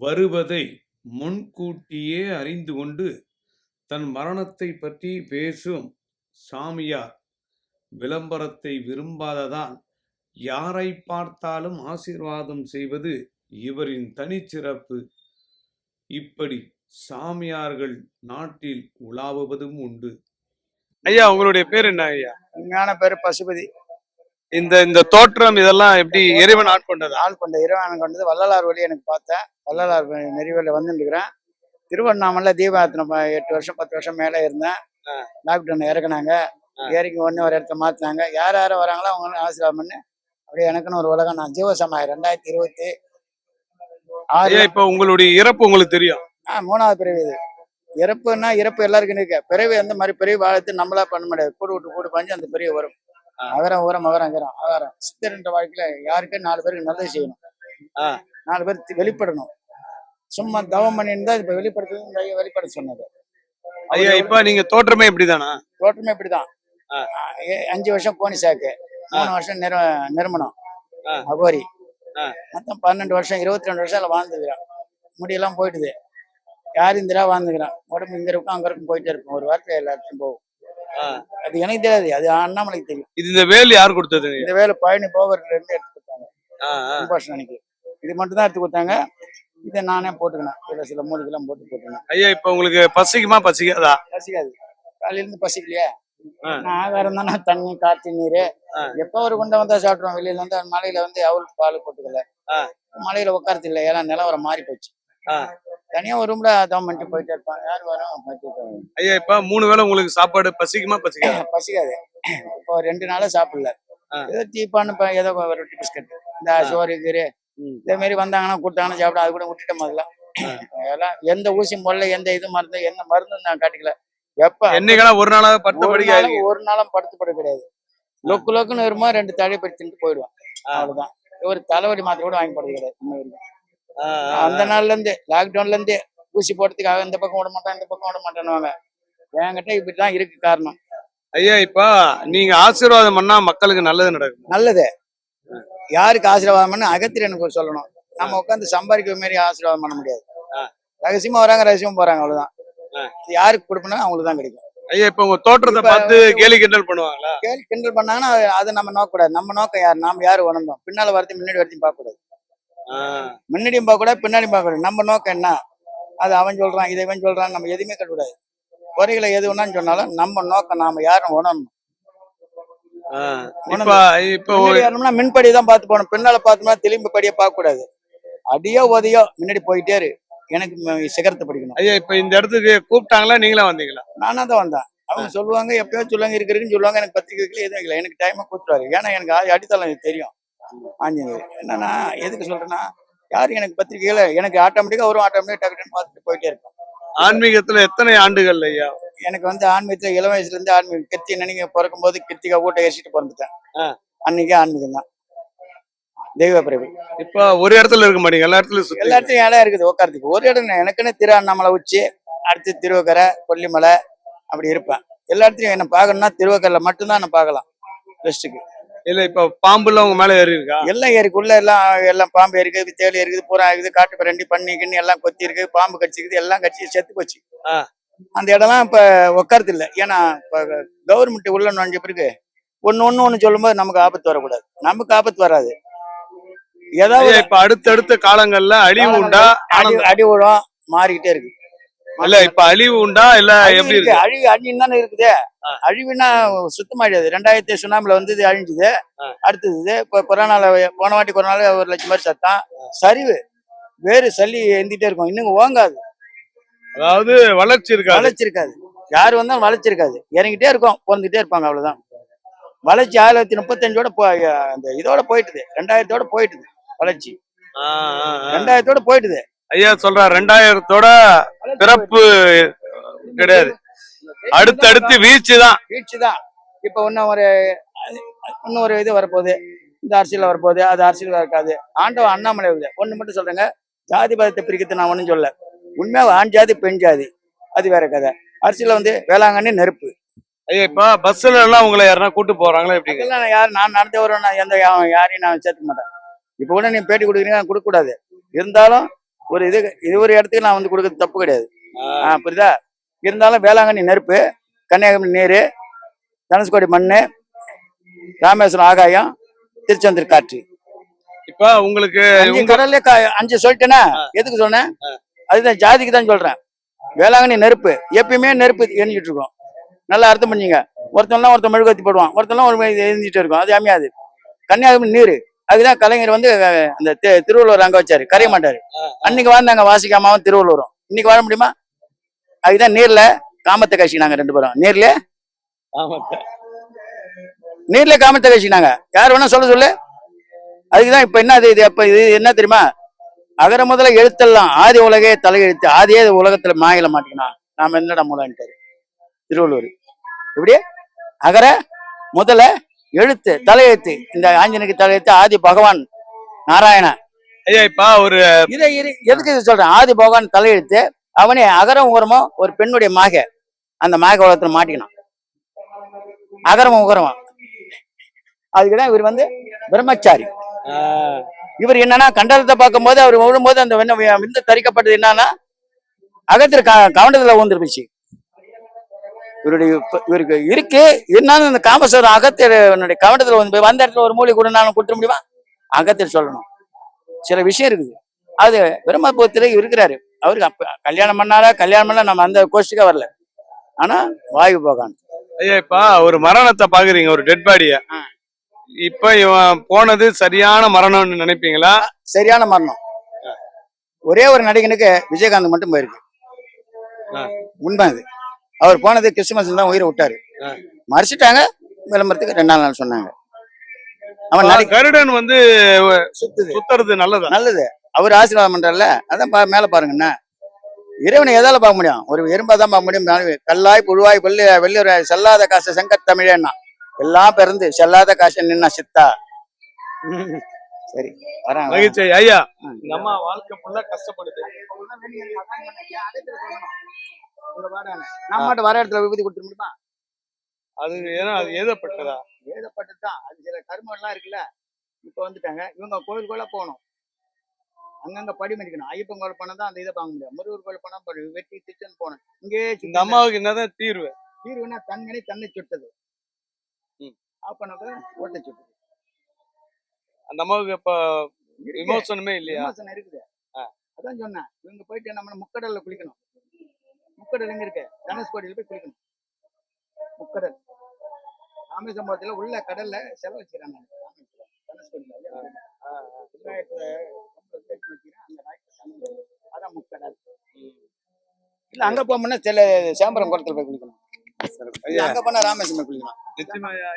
வருவதை முன்கூட்டியே அறிந்து கொண்டு தன் மரணத்தை பற்றி பேசும் சாமியார் விளம்பரத்தை விரும்பாததால் யாரை பார்த்தாலும் ஆசீர்வாதம் செய்வது இவரின் தனிச்சிறப்பு. இப்படி சாமியார்கள் நாட்டில் உலாவுவதும் உண்டு. ஐயா உங்களுடைய பேர் என்ன ஐயா? உண்மையான பேரு பசுபதி. இந்த இந்த தோற்றம் இதெல்லாம் எப்படி இறைவன் ஆட்கொண்டதா? ஆள் கொண்ட இறைவன் கொண்டது. வள்ளலார் வழி எனக்கு பார்த்தேன். வள்ளலார் நெறிவழியில் வந்துருக்கிறேன். திருவண்ணாமலை தீபாரத்தின எட்டு வருஷம் பத்து வருஷம் மேலே இருந்தேன். லாக்டவுன் இறக்குனாங்க. இறக்கி ஒன்று ஒரு இடத்த மாற்றினாங்க யார் யார் வராங்களோ அவங்களும் ஆசீர்வாதம் பண்ணி அப்படியே எனக்குன்னு ஒரு உலகம். நான் ஜீவசமாய் ரெண்டாயிரத்தி இருபத்தி ஆறு இப்ப உங்களுடைய இறப்பு உங்களுக்கு தெரியும்? ஆ மூணாவது பிறவி இது. இறப்புன்னா இறப்பு எல்லாருக்கும் இருக்கு. பிறவி அந்த மாதிரி பிறவி வாழ்த்து நம்மளா பண்ண முடியாது. கூடு விட்டு கூடு பஞ்சு அந்த பிறவி வரும். அகரம் ஊரம் அகரம் அகரம் அகரம் சித்தர்ன்ற வாழ்க்கையில யாருக்கு? நாலு பேருக்கு நல்லது செய்யணும். நாலு பேர் வெளிப்படணும். சும்மா தவம் பண்ணியிருந்தா இப்ப வெளிப்படுத்துறது வெளிப்பட சொன்னது. ஐயா இப்ப நீங்க தோற்றமே இப்படிதானா? தோட்டமே இப்படிதான். அஞ்சு வருஷம் போனி சாக்கு மூணு வருஷம் நிற நிறுவனம் ஆ. அகோரி. மொத்தம் பன்னெண்டு வருஷம் இருபத்தி ரெண்டு வருஷம் வாழ்ந்துக்கிறான் முடியெல்லாம் போயிட்டுது. யார் இந்திரா வாழ்ந்துக்கிறான் உடம்பு இங்க இருக்கும் அங்க இருக்கும் போயிட்டே இருக்கும். ஒரு வாரத்துல எல்லா இடத்துக்கும் போகும். அது எனக்கு தெரியாது. அது அண்ணாமலைக்கு தெரியும். இது இந்த வேல் யார் கொடுத்ததுங்க இந்த வேலை பழனி போகர்ல இருந்து எடுத்து கொடுத்தாங்க. கும்பாஷன் அன்னைக்கு. இது மட்டும் தான் எடுத்து கொடுத்தாங்க. இதை நானே போட்டுக்கினேன் இதுல சில மூலிகைலாம் போட்டு போட்டுக்கினேன் ஐயா இப்ப உங்களுக்கு பசிக்குமா? பசிக்காதா? பசிக்காது. காலையில இருந்து பசிக்கலையே. நான் ஆகாரம் தானே தண்ணி காத்து நீர். எப்போ ஒரு குண்டை வந்தா சாப்பிடுவோம் வெளியில வந்து மலையில வந்து அவள் பால் போட்டுக்கல. மலையில உட்காரது இல்லை ஏன்னா நிலவரம் மாறி போச்சு. தனியா ஒரு ரூம்ல அதான் பண்ணிட்டு போயிட்டே இருப்பான் யார் வரும். ஐயா இப்ப மூணு வேளை உங்களுக்கு சாப்பாடு பசிக்குமா? பசிக்காதா? பசிக்காது. இப்போ ரெண்டு நாளா சாப்பிடல. ஏதோ இப்ப ஏதோ ரொட்டி பிஸ்கட் இந்த சோறு கீரை. இதே மாதிரி வந்தாங்கன்னா கொடுத்தாங்கன்னா சாப்பிட அது கூட விட்டுட்ட முதல்ல. அதெல்லாம் எந்த ஊசி முல்ல எந்த இது மருந்து எந்த மருந்தும் நான் காட்டிக்கல. எப்ப? என்னைக்கான ஒரு நாளாக படுத்த படிக்க ஒரு நாளும் படுத்து பட கிடையாது. லொக்கு லொக்குன்னு வருமா ரெண்டு தடவை படுத்துட்டு போயிடுவான். ஆ. அவ்வளவுதான். ஒரு தலைவலி மாத்திரை கூட வாங்கி போடுறது கிடையாது. இன்ன வரைக்கும். அந்த நாள்ல இருந்து லாக்டவுன்ல இருந்து ஊசி போடுறதுக்காக இந்த பக்கம் விட மாட்டான் இந்த பக்கம் விட மாட்டேன்னுவாங்க என்கிட்ட இப்படிதான் இருக்கு காரணம். ஐயா இப்ப நீங்க ஆசீர்வாதம் பண்ணா மக்களுக்கு நல்லது நடக்கும். நல்லது. யாருக்கு ஆசீர்வாதம் பண்ண அகத்திரனுக்கு சொல்லணும். நம்ம உட்காந்து சம்பாதிக்கிற மாதிரி ஆசீர்வாதம் பண்ண முடியாது. ஆ. ரகசியமா வராங்க ரகசியமா போறாங்க அவ்வளவுதான். யாருக்கு கொடுக்கணும் அவங்களுக்கு தான் கிடைக்கும். ஐயா இப்ப உங்க தோற்றத்தை பார்த்து கேலி கிண்டல் பண்ணுவாங்களா? கேள்வி கிண்டல் பண்ணாங்கன்னா அது- நம்ம நோக்கக்கூடாது. நம்ம நோக்கம் யார்? நாம யாரு உணர்ந்தோம்? பின்னால வரது முன்னாடி வரத்தையும் பார்க்க கூடாது. முன்னாடியும் பார்க்க கூடாது பின்னாடியும் பார்க்க கூடாது நம்ம நோக்கம் என்ன? அது அவன் சொல்றான் இதை இவன் சொல்றான் நம்ம எதுவுமே கட்டுக்கூடாது குறைகளை எது வேணான்னு சொன்னாலும் நம்ம நோக்கம் நாம யாரும் உணரணும். மின்படி தான் பார்த்து போகணும். பின்னால பார்த்தோம்னா திரும்பி படியை பார்க்க கூடாது அடியோ உதையோ முன்னாடி போயிட்டே இரு. எனக்கு சிகரத்தை படிக்கணும். ஐயா இப்ப இந்த இடத்துக்கு கூப்பிட்டாங்களா? நீங்களா வந்தீங்களா? நானா தான் வந்தேன். அவங்க சொல்லுவாங்க எப்பயோ சொல்லுவாங்க இருக்கு இருக்குன்னு சொல்லுவாங்க. எனக்கு பத்திரிக்கை வைக்கல எதுவும் வைக்கல எனக்கு டைமை கொடுத்துருவாரு. ஏன்னா எனக்கு அடித்தளம் எனக்கு தெரியும். ஆஞ்சநேயர். என்னன்னா எதுக்கு சொல்றேன்னா யாரும் எனக்கு பத்திரிக்கையில எனக்கு ஆட்டோமேட்டிக்கா வரும் ஆட்டோமேட்டிக் டக்குன்னு பார்த்துட்டு போயிட்டே இருக்கும். ஆன்மீகத்துல எத்தனை ஆண்டுகள் ஐயா? எனக்கு வந்து ஆன்மீகத்துல இளம் வயசுல இருந்து ஆன்மீகம் கிருத்தி நினைக்க பிறக்கும் போது கிருத்திகா கூட்ட ஏசிட்டு பிறந்துட்டேன். அன்னைக்கே ஆன்மீகம் தான். தெய்வ பிறவி இப்ப ஒரு இடத்துல இருக்க மாட்டீங்க எல்லா இடத்துலயும் சுத்தி எல்லா இடத்துலயும் இடம் இருக்குது உட்காரத்துக்கு ஒரு இடம். எனக்குன்னு திரு அண்ணாமலை உச்சி அடுத்து திருவக்கரை கொல்லிமலை அப்படி இருப்பேன். எல்லா இடத்துலயும் என்ன பார்க்கணும்னா திருவக்கரையில மட்டும்தான் நான் பார்க்கலாம் ரெஸ்ட்டுக்கு இல்ல இப்ப பாம்புல உங்க மேல ஏறி இருக்கா? எல்லாம் ஏரிக்குள்ள எல்லாம் எல்லாம் பாம்பு இருக்குது தேளி இருக்குது பூரா இருக்குது காட்டு பிரண்டி பண்ணி கிண்ணி எல்லாம் கொத்தி இருக்கு பாம்பு கடிச்சிக்குது எல்லாம் கடிச்சு செத்து போச்சு. அந்த இடம்லாம் இப்ப உட்காரது இல்லை. ஏன்னா இப்ப கவர்மெண்ட் உள்ள நுழைஞ்ச பிறகு ஒண்ணு ஒண்ணு ஒண்ணு சொல்லும்போது நமக்கு ஆபத்து வரக்கூடாது. நமக்கு ஆபத்து வராது. ஏதாவது இப்ப அடுத்தடுத்த காலங்கள்ல அழிவு உண்டா அடி அடி விழும் மாறிக்கிட்டே இருக்கு. இல்ல இப்ப அழிவு உண்டா? இல்ல எப்படி இருக்கு? அழிவு அழின்னு தானே இருக்குதே. ஆ. அழிவுனா சுத்தமா அழியாது ரெண்டாயிரத்தி சுனாமில வந்தது அழிஞ்சுது. அடுத்தது இப்ப கொரோனால போன வாட்டி கொரோனால ஒரு லட்சம் பேர் சத்தான் சரிவு. வேறு சளி எந்திட்டே இருக்கும். இன்னும் ஓங்காது. அதாவது வளர்ச்சி இருக்காது. வளைச்சிருக்காது யார் வந்தாலும் வளைச்சிருக்காது இறங்கிட்டே இருக்கும் பிறந்துட்டே இருப்பாங்க அவ்வளவுதான். வளர்ச்சி ஆயிரத்தி முப்பத்தஞ்சோட போ அந்த இதோட போயிட்டுது. ரெண்டாயிரத்தோட போயிட்டுது வளர்ச்சி. ரெண்டாயிரத்தோட போயிட்டுது. ஐயா சொல்ற ரெண்டாயிரத்தோட பிறப்பு கிடையாது. அடுத்து அடுத்து வீழ்ச்சி தான். வீழ்ச்சி தான். இப்போ இன்னும் ஒரு இன்னும் ஒரு இது வரப்போகுது. இந்த அரசியல் வரப்போகுது. அது அரசியல் இருக்காது. ஆண்டவன் அண்ணாமலை ஒன்று மட்டும் சொல்றேங்க. ஜாதி பதத்தை பிரிக்கிறது நான் ஒன்றும் சொல்ல உண்மையாக ஆண் ஜாதி பெண் ஜாதி. அது வேற கதை. அரசியல் வந்து வேளாங்கண்ணி நெருப்பு. ஐயா இப்ப பஸ்ல எல்லாம் உங்களை யாருன்னா கூட்டு போறாங்களா எப்படி? நான் யார் நான் நடந்து வருவேன் நான் எந்த யாரையும் நான் சேர்த்துக்க மாட்டேன். இப்போ கூட நீ பேட்டி கொடுக்குறீங்க நான் கொடுக்கக்கூடாது. இருந்தாலும் ஒரு இது இது ஒரு இடத்துக்கு நான் வந்து கொடுக்கறது தப்பு கிடையாது. புரியுதா? இருந்தாலும் வேளாங்கண்ணி நெருப்பு கன்னியாகுமரி நீர் தனுஷ்கோடி மண் ராமேஸ்வரம் ஆகாயம் திருச்செந்தூர் காற்று. இப்ப உங்களுக்கு கடல்ல அஞ்சு சொல்லிட்டேனா? ஆ. எதுக்கு சொன்னேன்? அதுதான் ஜாதிக்கு தான் சொல்றேன். வேளாங்கண்ணி நெருப்பு எப்பயுமே நெருப்பு எரிஞ்சிட்டு இருக்கும். நல்லா அர்த்தம் பண்ணிங்க ஒருத்தன்லாம் ஒருத்தன் மெழுகுவத்தி போடுவான். ஒருத்தன்லாம் ஒரு எரிஞ்சிட்டு இருக்கும். அது அமையாது. கன்னியாகுமரி நீர் அதுதான் கலைஞர் வந்து அந்த திருவள்ளுவர் அங்க வச்சாரு கரைய மாட்டாரு. அன்னைக்கு வாழ்ந்தாங்க வாசிக்காமாவும் திருவள்ளுவரும். இன்னைக்கு வாழ முடியுமா? அதுதான் நீர்ல காமத்தை கழிச்சினாங்க ரெண்டு பேரும். நீர்ல? நீர்ல காமத்தை கழிச்சினாங்க யார் வேணா சொல்ல சொல்லு. அதுக்குதான் இப்ப என்ன இது அப்ப இது என்ன தெரியுமா? அகர முதல எழுத்தெல்லாம் ஆதி உலகே தலையெழுத்து ஆதியே உலகத்துல மாயில மாட்டிக்கினான் நாம என்னடா மூலன்ட்டாரு? திருவள்ளுவர். எப்படி அகர முதல எழுத்து தலையெழுத்து. இந்த ஆஞ்சநேயருக்கு தலையெழுத்து ஆதி பகவான் நாராயணன் ஐயா இப்ப ஒரு இதை எதுக்கு இது சொல்றேன்? ஆதி பகவான் தலையெழுத்து அவனே அகரம் உகரமும் ஒரு பெண்ணுடைய மாக. அந்த மாக உலகத்துல மாட்டிக்கினான் அகரம் உகரமும் அதுக்குதான் இவர் வந்து பிரம்மச்சாரி. இவர் என்னன்னா கண்டனத்தை பார்க்கும்போது அவர் விழும்போது அந்த விந்து தரிக்கப்பட்டது என்னன்னா அகத்திற்கு க- கவனத்துல ஊந்துருந்துச்சு இவருடைய இவருக்கு இருக்கு. இருந்தாலும் அந்த காமேஸ்வரம் அகத்தினுடைய கவனத்துல வந்து வந்த இடத்துல ஒரு மூலி கூட நானும் கொடுத்துட முடியுமா? அகத்தில் சொல்லணும். சில விஷயம் இருக்குது. அது பிரம்மபுரத்துல இருக்கிறாரு. அவருக்கு அப்ப கல்யாணம் பண்ணாரா? கல்யாணம் பண்ணா நம்ம அந்த கோஷ்டிக்கா வரல. ஆனா வாயு போகான். ஐயா இப்ப ஒரு மரணத்தை பாக்குறீங்க ஒரு டெட் பாடிய. இப்ப இவன் போனது சரியான மரணம்னு நினைப்பீங்களா? சரியான மரணம். ஒரே ஒரு நடிகனுக்கு விஜயகாந்த் மட்டும் போயிருக்கு. உண்மை அது. அவர் போனது கிறிஸ்துமஸ் தான் உயிரை விட்டாரு. மறைச்சிட்டாங்க விளம்பரத்துக்கு ரெண்டாம் நாள் சொன்னாங்க. அவன் கருடன் வந்து சுத்துது. சுத்துறது நல்லதா? நல்லது. அவர் ஆசீர்வாதம் பண்றாருல அதான் பா- மேல பாருங்கண்ணா இறைவனை எதால பார்க்க முடியும்? ஒரு எறும்பா தான் பார்க்க முடியும். கல்லாய் புழுவாய் வெள்ளி வெள்ளி செல்லாத காசு செங்கத் தமிழன்னா. எல்லாம் பிறந்து செல்லாத காசு நின்னா சித்தா. சரி மகிழ்ச்சி. ஐயா. நம்ம வாழ்க்கை ஃபுல்லா கஷ்டப்படுது. நான் மட்டும் வர இடத்துல விபூதி கொடுத்துட முடியுமா? அது ஏன்னா அது ஏதப்பட்டதா? எழுதப்பட்டது தான் அது சில கர்மம் எல்லாம் இருக்குல்ல. இப்ப வந்துட்டாங்க. இவங்க கோயிலுக்குள்ள போகணும். அங்கங்க படி மதிக்கணும். ஐயப்பன் கோயில் போனா தான் அந்த இதை பார்க்க முடியும். முருகர் கோயில் போனா வெட்டி திச்சன் போகணும். இங்கே இந்த அம்மாவுக்கு என்னதான் தீர்வு? தீர்வுனா தன்மணி தன்னை சுட்டது. அப்பனாக்க ஓட்ட சுட்டது. அந்த அம்மாவுக்கு இப்ப. விமோசனமே இல்லையா? விமர்சனம் இருக்குது. அதான் சொன்னேன். இவங்க போயிட்டு நம்ம முக்கடல்ல குளிக்கணும். முக்கடல் எங்க இருக்கு தனுஷ்கோடியில போய் குளிக்கணும். முக்கடல். ராமேஸ்வரத்துல உள்ள கடல்ல செலவு வச்சுக்கிறாங்க. இல்ல அங்க போகணும்னா சில சேம்பரம் குளத்துல போய் குளிக்கணும். அங்க போனா ராமேஸ்வரம் குளிக்கணும் ஐயா.